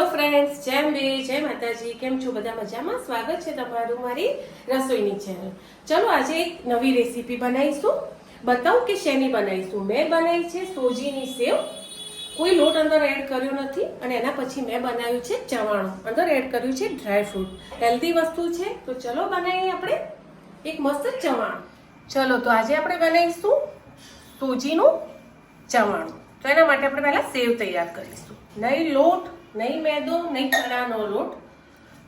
Hello friends જેમ બે જય માતાજી, કેમ છો? બધા મજામાં? સ્વાગત છે તમારું મારી રસોઈની ચેનલ ચલો આજે એક નવી રેસીપી બનાવીશું. બતાવું કે શેની બનાવીશું? મેં બનાવી છે સોજીની સેવ. કોઈ લોટ અંદર એડ કર્યો નથી અને એના પછી મેં બનાવ્યું છે ચવાણું. અંદર એડ કર્યું છે ડ્રાય ફ્રૂટ હેલ્ધી વસ્તુ છે. તો ચલો બનાવીએ આપણે એક મસ્ત ચવાણું. ચલો, તો આજે આપણે બનાવીશું સોજીનું ચવાણું. તો એના માટે આપણે પહેલાં સેવ તૈયાર કરીશું. નહીં લોટ નહીં મેદો, નહીં ચણાનો લોટ.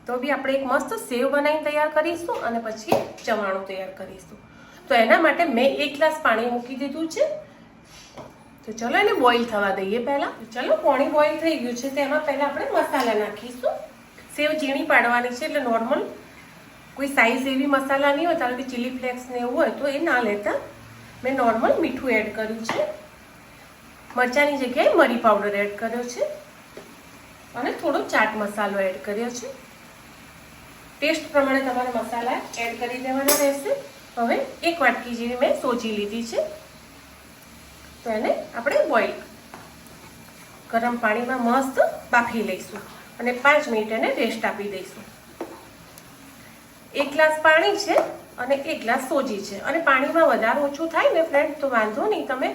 તો બી આપણે એક મસ્ત સેવ બનાવીને તૈયાર કરીશું અને પછી ચવાણું તૈયાર કરીશું. તો એના માટે મેં એક ગ્લાસ પાણી મૂકી દીધું છે. તો ચલો એને બોઇલ થવા દઈએ પહેલાં. ચલો, પાણી બોઇલ થઈ ગયું છે તેમાં પહેલાં આપણે મસાલા નાખીશું. સેવ ઝીણી પાડવાની છે એટલે નોર્મલ કોઈ સાઈઝ એવી મસાલા નહીં હોય તારે બી ચીલી ફ્લેક્સ ને એવું હોય તો એ ના લેતા. મેં નોર્મલ મીઠું એડ કર્યું છે. મરચાંની જગ્યાએ મરી પાવડર એડ કર્યો છે. અને થોડો ચાટ મસાલો એડ કર્યો છે. ટેસ્ટ પ્રમાણે તમારે મસાલા એડ કરી દેવાના રહેશે. હવે એક વાટકી જેવી મેં સોજી લીધી છે. તો એને આપણે બોઇલ ગરમ પાણીમાં મસ્ત બાફી લઈશું અને પાંચ મિનિટ એને રેસ્ટ આપી દઈશું. એક ગ્લાસ પાણી છે અને એક ગ્લાસ સોજી છે. અને પાણીમાં વધારે ઓછું થાય ને ફ્રેન્ડ તો વાંધો નહીં. તમે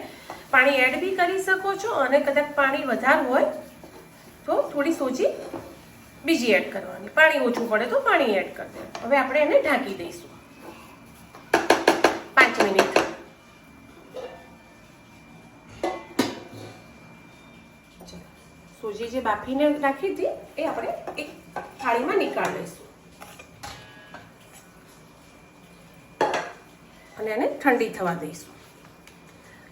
પાણી એડ બી કરી શકો છો અને કદાચ પાણી વધારે હોય તો થોડી સોજી બીજી એડ કરવાની. પાણી ઓછું પડે તો પાણી એડ કરી હવે આપણે એને ઢાંકી દઈશું. પાંચ મિનિટ. સોજી જે બાફીને રાખી હતી, એ આપણે એક થાળીમાં નીકાળી લઈશું. અને એને ઠંડી થવા દઈશું.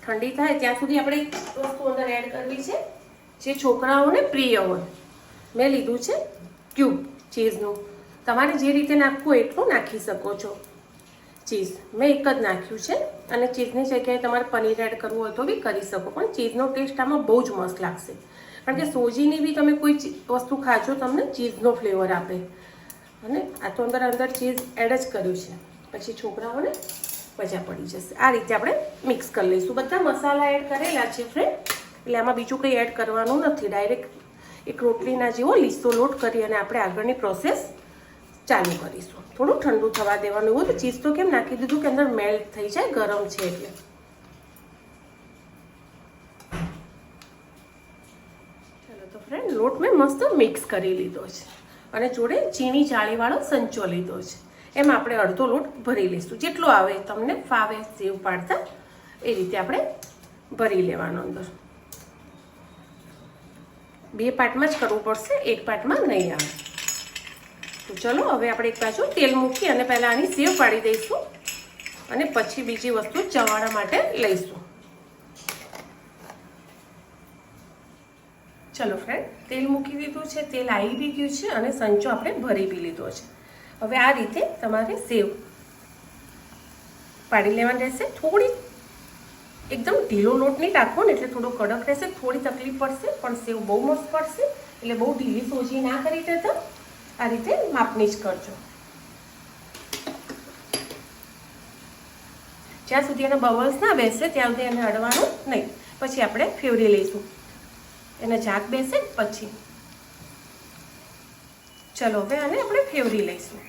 ઠંડી થાય ત્યાં સુધી આપણે એક વસ્તુ અંદર એડ કરવી છે. જે છોકરાઓને પ્રિય હોય. મેં લીધું છે ક્યુબ ચીઝનું. તમારે જે રીતે નાખવું એટલું નાખી શકો છો. ચીઝ મેં એક જ નાખ્યું છે અને ચીઝની જગ્યાએ તમારે પનીર એડ કરવું હોય તો બી કરી શકો, પણ ચીઝનો ટેસ્ટ આમાં બહુ જ મસ્ત લાગશે. કારણ કે સોજીની બી તમે કોઈ વસ્તુ ખાજો તમને ચીઝનો ફ્લેવર આપે. અને આ તો અંદર અંદર ચીઝ એડ જ કર્યું છે. પછી છોકરાઓને મજા પડી જશે. આ રીતે આપણે મિક્સ કરી લઈશું. બધા મસાલા એડ કરેલા છે ફ્રેન્ડ એટલે આમાં બીજું કંઈ એડ કરવાનું નથી. ડાયરેક્ટ એક રોટલીના જેવો લીસો લોટ કરી અને આપણે આગળની પ્રોસેસ ચાલુ કરીશું. થોડું ઠંડુ થવા દેવાનું એવું તો ચીઝ તો કેમ નાખી દીધું કે અંદર મેલ્ટ થઈ જાય? ગરમ છે એટલે. ચાલો તો ફ્રેન્ડ લોટ મેં મસ્ત મિક્સ કરી લીધો છે. અને જોડે ચીની જાળીવાળો સંચો લીધો છે. એમ આપણે અડધો લોટ ભરી લઈશું. જેટલો આવે, તમને ફાવે, સેવ પાડતા, એ રીતે આપણે ભરી લેવાનો અંદર. બે પાર્ટમાં જ કરવું પડશે, એક પાર્ટમાં નહીં આવે. તો ચલો, હવે આપણે એક બાજુ તેલ મૂકી અને પહેલાં આની સેવ પાડી દઈશું અને પછી બીજી વસ્તુ ચવાણા માટે લઈશું. ચલો ફ્રેન્ડ તેલ મૂકી દીધું છે, તેલ આવી બી ગયું છે અને સંચો આપણે ભરી બી લીધો છે. હવે આ રીતે તમારે સેવ પાડી લેવાની રહેશે. થોડી એકદમ ઢીલો લોટ નહીં રાખવો ને એટલે થોડો કડક રહેશે, થોડી તકલીફ પડશે, પણ સેવ બહુ મસ્ત પડશે, એટલે બહુ ઢીલી સોજી ના કરી દેતા આ રીતે માપની જ કરજો. જ્યાં સુધી એના બબલ્સ ના બેસે, ત્યાં સુધી એને અડવાનું નહીં. પછી આપણે ફેવરી લઈશું. એને જાત બેસે, પછી. ચલો, હવે આને આપણે ફેવરી લઈશું.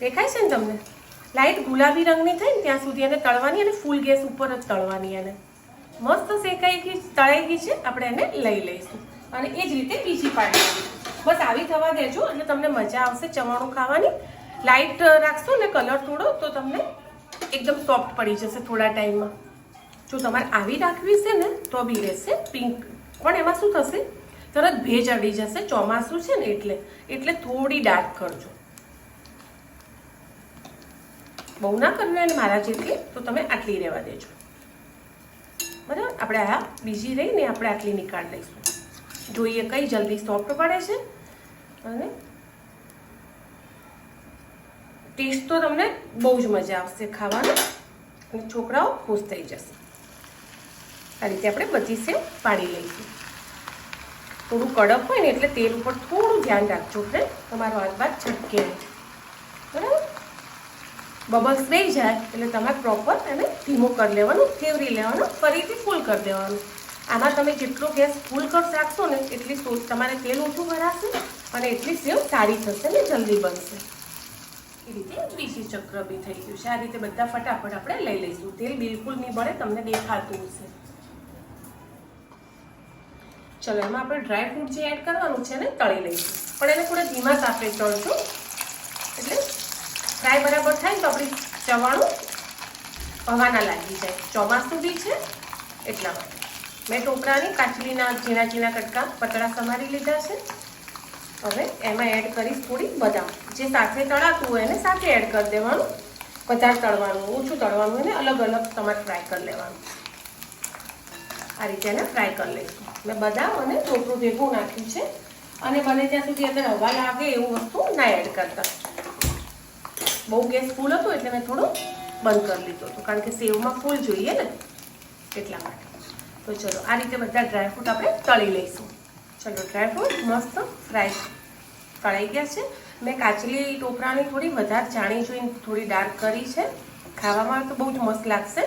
દેખાય છે ને તમને? લાઈટ ગુલાબી રંગની થઈ ને ત્યાં સુધી એને તળવાની અને ફૂલ ગેસ ઉપર જ તળવાની એને. મસ્ત શેકાઈ ગઈ, તળાઈ ગઈ છે, આપણે એને લઈ લઈશું. અને એ જ રીતે બીજી પાડી બસ આવી થવા દેજો એટલે તમને મજા આવશે ચવાણું ખાવાની. લાઈટ રાખશો ને કલર થોડો, તો તમને એકદમ સોફ્ટ પડી જશે થોડા ટાઈમમાં. જો તમારે આવી રાખવી છે ને, તો બી રહેશે પિંક. પણ એમાં શું થશે? તરત ભેજ અડી જશે, ચોમાસું છે ને એટલે. એટલે થોડી ડાર્ક કરજો. બહુ ના કરવી ને મારા જેટલી, તો તમે આટલી રહેવા દેજો. બરાબર? આપણે આ બીજી રહીને આપણે આટલી નીકાળી લઈશું. જોઈએ કઈ જલ્દી સોફ્ટ પડે છે. અને ટેસ્ટ તો તમને બહુ જ મજા આવશે ખાવાનો. અને છોકરાઓ ખુશ થઈ જશે. આ રીતે આપણે બધી સેવ પાડી લઈશું. થોડું કડક હોય ને એટલે તેલ ઉપર થોડું ધ્યાન રાખજો ફ્રેન્ડ તમારો હાથ બાદ છટકે. બરાબર? બબલ્સ રહી જાય એટલે તમારે પ્રોપર એને ધીમો કરી લેવાનું ફેવરી લેવાનું, ફરીથી ફૂલ કરી દેવાનું. આમાં તમે જેટલો ગેસ ફૂલ કર રાખશો ને એટલી સોસ તમારે તેલ ઓછું ભરાશે અને એટલી સેવ સારી થશે ને જલ્દી બનશે. એ રીતે ત્રીજી ચક્ર બી થઈ ગયું છે. આ રીતે બધા ફટાફટ આપણે લઈ લઈશું. તેલ બિલકુલ નહીં બળે, તમને દેખાતું હશે. ચલો, એમાં આપણે ડ્રાય ફ્રૂટ જે એડ કરવાનું છે ને, તળી લઈશું. પણ એને થોડા ધીમા તાપે તળશું ફ્રાય બરાબર થાય ને તો આપણી ચવાણું હવાના લાગી જાય. ચોમાસું બી છે એટલા માટે. મેં ટોપરાની કાચલીના ઝીણા ઝીણા કટકા પતળા સમારી લીધા છે. હવે એમાં એડ કરીશ થોડી બદામ. જે સાથે તળાતું હોય એને સાથે એડ કરી દેવાનું. વધારે તળવાનું, ઓછું તળવાનું એને અલગ અલગ તમારે ફ્રાય કરી લેવાનું. આ રીતે એને ફ્રાય કરી લઈશું. મેં બદામ અને ટોપરું ભેગું નાખ્યું છે. અને બને ત્યાં સુધી અંદર હવા લાગે એવું વસ્તુ ના એડ કરતા. બહુ ગેસ ફૂલ હતો એટલે મેં થોડું બંધ કરી લીધો હતો. કારણ કે સેવમાં ફૂલ જોઈએ ને એટલા માટે. તો ચલો, આ રીતે બધા ડ્રાયફ્રૂટ આપણે તળી લઈશું. ચલો ડ્રાયફ્રૂટ મસ્ત ફ્રાય તળાઈ ગયા છે. મેં કાચલી ટોપરાની થોડી વધારે જાણી જોઈને થોડી ડાર્ક કરી છે. ખાવામાં તો બહુ જ મસ્ત લાગશે.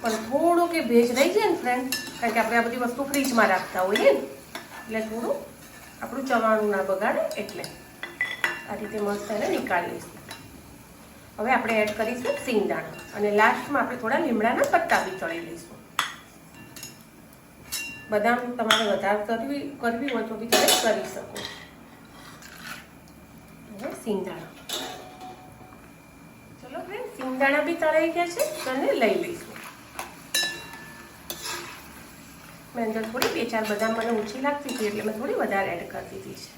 પણ થોડું કે ભેજ રહી જાય ને ફ્રેન્ડ કારણ કે આપણે આ બધી વસ્તુ ફ્રીજમાં રાખતા હોઈએ ને. એટલે થોડું આપણું ચવાણું ના બગાડે એટલે. આ રીતે મસ્ત એને નીકાળી લઈશું. હવે આપણે એડ કરીશું સિંગદાણા અને લાસ્ટમાં આપણે થોડા લીમડાના પત્તા બી તળી લઈશું. બદામ તમારે વધારે કરવી કરવી હોય તો બી તમે કરી શકો. હવે સિંગદાણા. ચલો ફ્રેન્ડ સિંગદાણા બી તળાઈ ગયા છે તો લઈ લઈશું. મેં અંદર થોડી બે ચાર બદામ મને ઓછી લાગતી હતી એટલે મેં થોડી વધારે એડ કરી દીધી છે.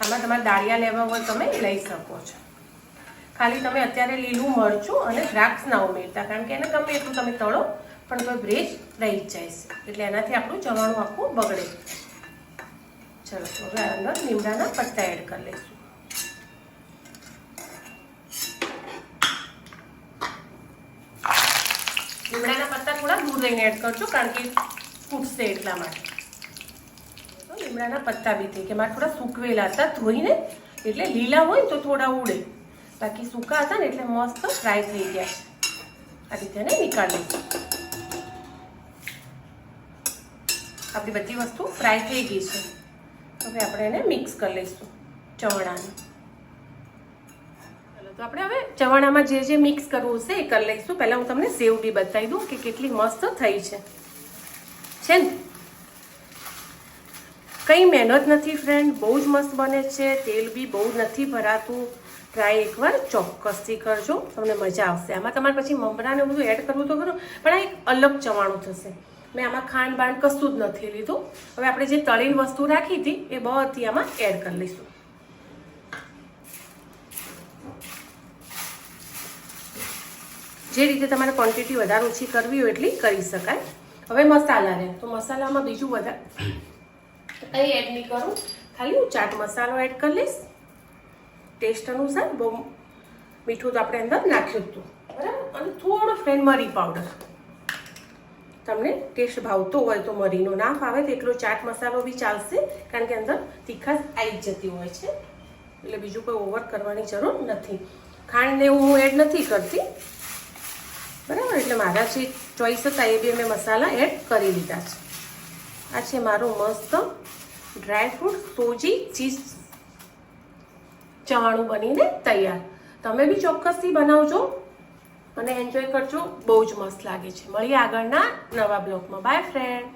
આમાં તમારે દાળિયા લેવા હોય તમે લઈ શકો છો. ખાલી તમે અત્યારે લીલું મરચું અને દ્રાક્ષ ના ઉમેરતા, કારણ કે એને ગમે એટલું તમે તળો, પણ કોઈ બ્રેજ રહી જ જાય એટલે એનાથી આપણું ચવાણું આખું બગડે. ચલો હવે અંદર લીમડાના પત્તા એડ કરી લઈશું. લીમડાના પત્તા થોડા દૂર રહીને એડ કરજો, કારણ કે ફૂટશે એટલા માટે. લીમડાના પત્તા બી થઈ કે મારે થોડા સૂકવેલા હતા ધોઈને, એટલે લીલા હોય ને તો થોડા ઉડે. બાકી સૂકા હતા ને એટલે મસ્ત ફ્રાય થઈ ગયા. આ રીતે એને નીકાળી આપણી બધી વસ્તુ ફ્રાય થઈ ગઈ છે. હવે આપણે એને મિક્સ કરી લઈશું, ચવાણાને. તો આપણે હવે ચવાણામાં જે જે મિક્સ કરવું છે એ કરી લઈશું. પહેલાં હું તમને સેવ બી બતાવી દઉં કે કેટલી મસ્ત થઈ છે. છે ને? કંઈ મહેનત નથી ફ્રેન્ડ બહુ જ મસ્ત બને છે, તેલ બી બહુ નથી ભરાતું. ટ્રાય એકવાર ચોક્કસથી કરજો, તમને મજા આવશે. આમાં તમારે પછી મમરાને બધું એડ કરવું તો ખરું, પણ આ એક અલગ ચવાણું થશે. મેં આમાં ખાંડ બાંડ કશું જ નથી લીધું. હવે આપણે જે તળીને વસ્તુ રાખી હતી, એ બધી આમાં એડ કરી લઈશું. જે રીતે તમારે ક્વોન્ટિટી વધારે ઓછી કરવી હોય એટલી કરી શકાય. હવે મસાલા રહે તો મસાલામાં બીજું વધારે કંઈ એડ નહીં કરું. ખાલી હું ચાટ મસાલો એડ કરી લઈશ. ટેસ્ટ અનુસાર બહુ મીઠું તો આપણે અંદર નાખ્યું હતું. બરાબર? અને થોડો ફ્રેન્ડ મરી પાવડર તમને ટેસ્ટ ભાવતો હોય તો મરીનો ના ફાવે તો એટલો ચાટ મસાલો બી ચાલશે, કારણ કે અંદર તીખાશ આવી જતી હોય છે. એટલે બીજું કોઈ ઓવર કરવાની જરૂર નથી. ખાંડને હું એડ નથી કરતી. બરાબર? એટલે મારા જે ચોઈસ હતા એ બી મેં મસાલા એડ કરી લીધા છે. આ છે મારું મસ્ત ડ્રાયફ્રૂટ સોજી ચીઝ ચવાણું બનીને તૈયાર. તમે બી ચોક્કસથી બનાવજો અને એન્જોય કરજો. બહુ જ મસ્ત લાગે છે. મળીએ આગળના નવા બ્લોગમાં. By friend